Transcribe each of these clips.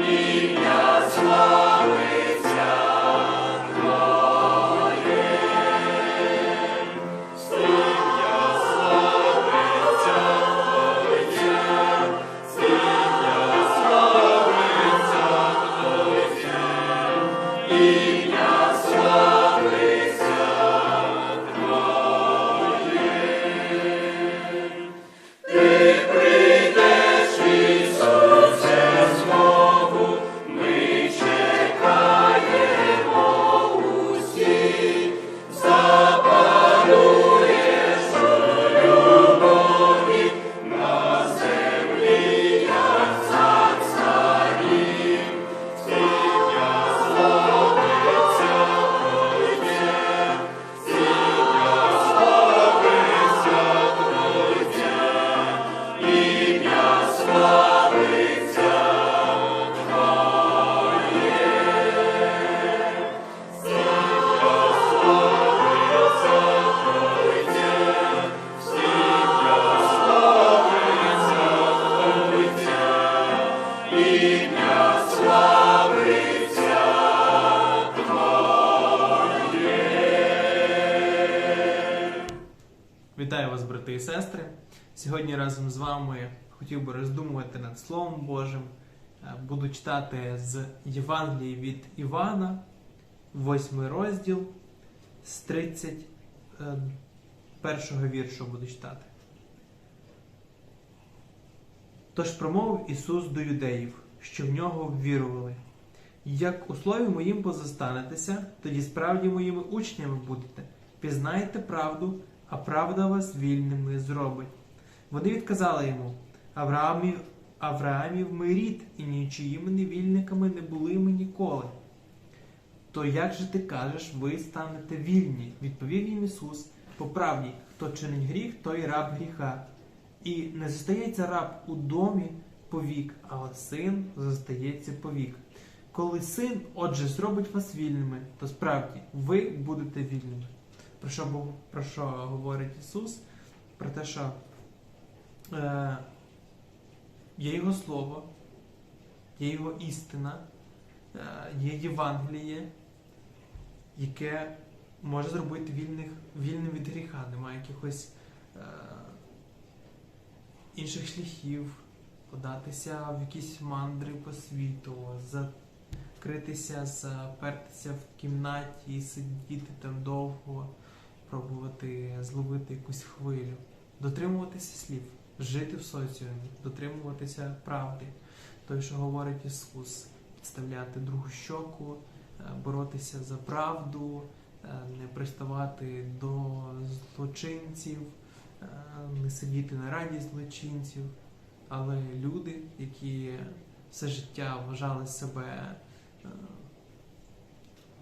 minha. Брати і сестри. Сьогодні разом з вами хотів би роздумувати над Словом Божим. Е, Буду читати з Євангелії від Івана, 8 розділ, з 31 віршу буду читати. Тож промовив Ісус до юдеїв, що в нього ввірували. Як у слові моїм позостанетеся, тоді справді моїми учнями будете. Пізнаєте правду, а правда вас вільними зробить. Вони відказали йому: Авраамів, Авраамів ми рід, і нічиїми невільниками не були ми ніколи. То як же ти кажеш, ви станете вільні? Відповів їм Ісус, по правді, хто чинить гріх, той раб гріха. І не зостається раб у домі повік, але син зостається повік. Коли син, отже, зробить вас вільними, то справді ви будете вільними. Про що, бу- про що говорить Ісус? Про те, що е, є Його Слово, є Його істина, е, є Євангеліє, яке може зробити вільних, вільним від гріха. Немає якихось е, інших шляхів, податися в якісь мандри по світу, закритися, запертися в кімнаті сидіти там довго, пробувати зловити якусь хвилю, дотримуватися слів, жити в соціумі, дотримуватися правди. Той, що говорить Ісус, підставляти другу щоку, е, боротися за правду, е, не приставати до злочинців, е, не сидіти на раді злочинців, але люди, які все життя вважали себе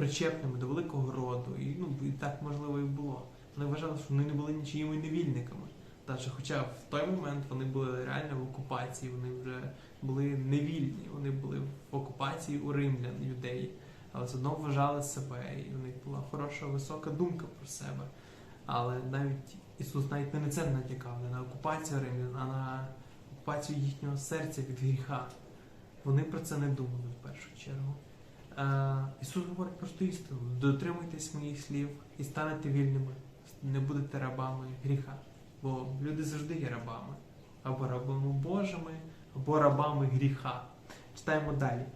причепними до великого роду, і ну і так можливо і було. Вони вважали, що вони не були нічиїми невільниками. Та хоча в той момент вони були реально в окупації, вони вже були невільні, вони були в окупації у римлян, юдеї, але все одно вважали себе, і у них була хороша висока думка про себе. Але навіть Ісус навіть не на це натякав, не на окупацію римлян, а на окупацію їхнього серця від гріха. Вони про це не думали в першу чергу. Ісус говорить просту істину: дотримуйтесь моїх слів і станете вільними, не будете рабами гріха. Бо люди завжди є рабами, або рабами Божими, або рабами гріха. Читаємо далі.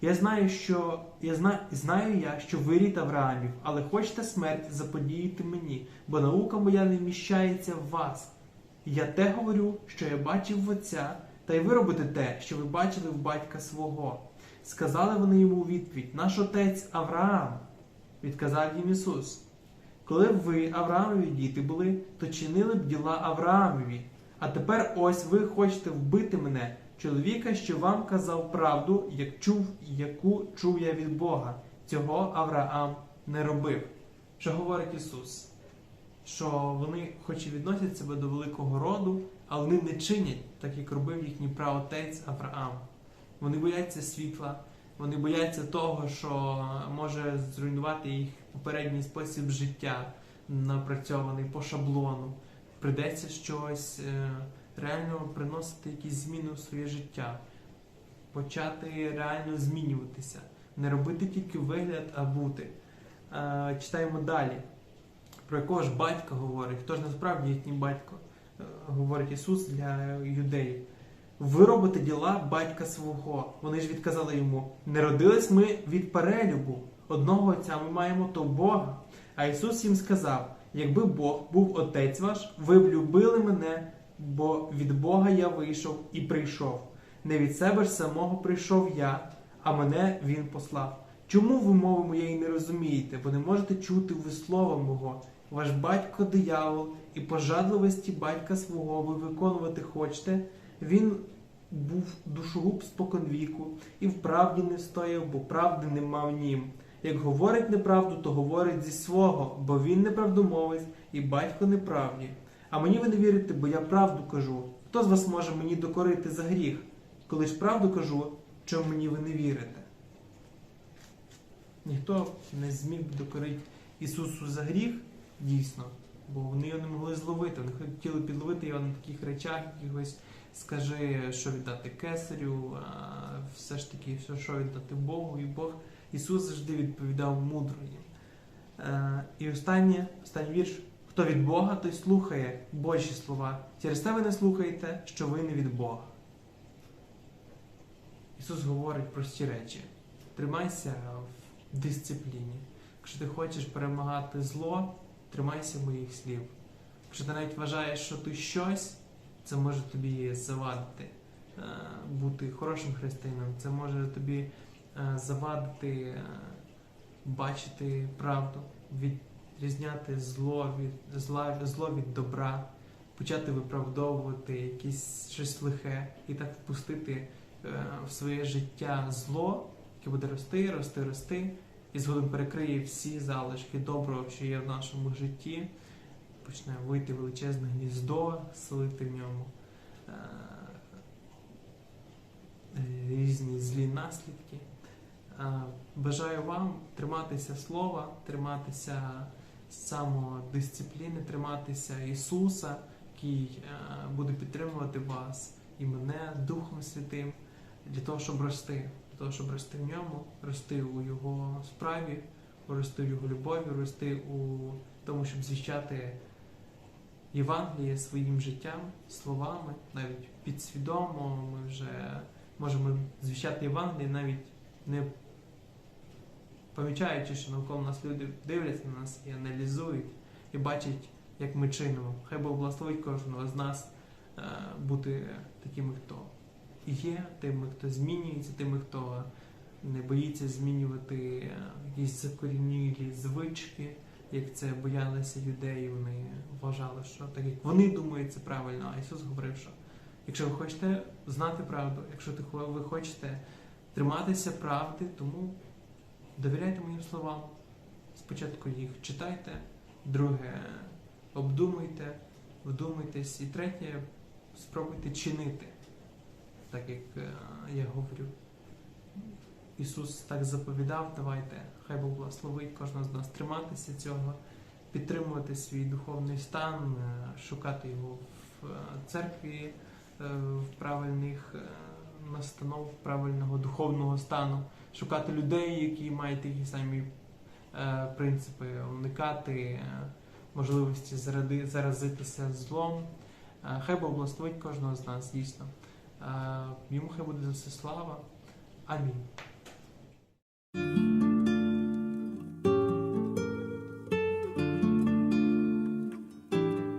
Я знаю, що я знаю, знаю я, що ви рід Авраамів, але хочете смерть заподіяти мені, бо наука моя не вміщається в вас. Я те говорю, що я бачив в отця, та й ви робите те, що ви бачили в батька свого. Сказали вони йому у відповідь: Наш отець Авраам, відказав їм Ісус. Коли б ви Авраамові діти були, то чинили б діла Авраамові. А тепер ось ви хочете вбити мене, чоловіка, що вам казав правду, як чув, яку чув я від Бога. Цього Авраам не робив. Що говорить Ісус? Що вони, хоч і відносять себе до великого роду, але вони не чинять, так як робив їхній праотець Авраам. Вони бояться світла, вони бояться того, що може зруйнувати їх попередній спосіб життя, напрацьований по шаблону. Придеться щось е, реально приносити якісь зміни у своє життя, почати реально змінюватися, не робити тільки вигляд, а бути. Е, Читаємо далі. Про якого ж батька говорить, хто ж насправді їхній батько, Е, говорить Ісус для юдеїв. Ви робите діла батька свого. Вони ж відказали йому: не родились ми від перелюбу. Одного отця ми маємо то Бога. А Ісус їм сказав: якби Бог був отець ваш, ви б любили мене, бо від Бога я вийшов і прийшов. Не від себе ж самого прийшов я, а мене Він послав. Чому ви мови моєї не розумієте, бо не можете чути ви слова мого? Ваш батько диявол, і пожадливості батька свого ви виконувати хочете. Він був душогуб споконвіку, і в правді не стояв, бо правди не мав нім. Як говорить неправду, то говорить зі свого, бо він неправдомовець і батько неправді. А мені ви не вірите, бо я правду кажу. Хто з вас може мені докорити за гріх? Коли ж правду кажу, чому мені ви не вірите? Ніхто не зміг докорити Ісусу за гріх, дійсно, бо вони його не могли зловити. Вони хотіли підловити його на таких речах, якихось скажи, що віддати кесарю, все ж таки, що віддати Богу, і Бог Ісус завжди відповідав мудро їм. Е, І останнє, останній вірш. Хто від Бога, той слухає Божі слова. Через те ви не слухаєте, що ви не від Бога. Ісус говорить прості речі. Тримайся в дисципліні. Якщо ти хочеш перемагати зло, тримайся моїх слів. Якщо ти навіть вважаєш, що ти щось, це може тобі завадити е, бути хорошим християнином, це може тобі е, завадити е, бачити правду, відрізняти зло від зла, зло від добра, почати виправдовувати якесь щось лихе і так впустити в своє життя зло, яке буде рости, рости, рости, і згодом перекриє всі залишки доброго, що є в нашому житті, почне вийти величезне гніздо, селити в ньому е, різні злі наслідки. Е, Бажаю вам триматися слова, триматися самодисципліни, триматися Ісуса, який е, буде підтримувати вас і мене Духом Святим для того, щоб рости, для того, щоб рости в ньому, рости у Його справі, рости в Його любові, рости у тому, щоб звіщати Євангеліє своїм життям, словами, навіть підсвідомо ми вже можемо звіщати Євангеліє, навіть не помічаючи, що навколо нас люди дивляться на нас і аналізують, і бачать, як ми чинимо. Хай Бог благословить кожного з нас е, бути такими, хто є, тими, хто змінюється, тими, хто не боїться змінювати е, якісь закорінілі звички, як це боялися юдеї. Вони вважали, що так як вони думають, це правильно. А Ісус говорив, що якщо ви хочете знати правду, якщо ви хочете триматися правди, тому довіряйте моїм словам. Спочатку їх читайте, друге обдумуйте, вдумайтесь, і третє спробуйте чинити, так як е, я говорю. Ісус так заповідав, давайте, хай Бог благословить кожного з нас триматися цього, підтримувати свій духовний стан, е, шукати його в е, церкві, е, в правильних настанов, правильного духовного стану, шукати людей, які мають такі самі принципи, уникати можливості заразитися злом. Хай Бог благословить кожного з нас, дійсно. Йому хай буде за все слава. Амінь.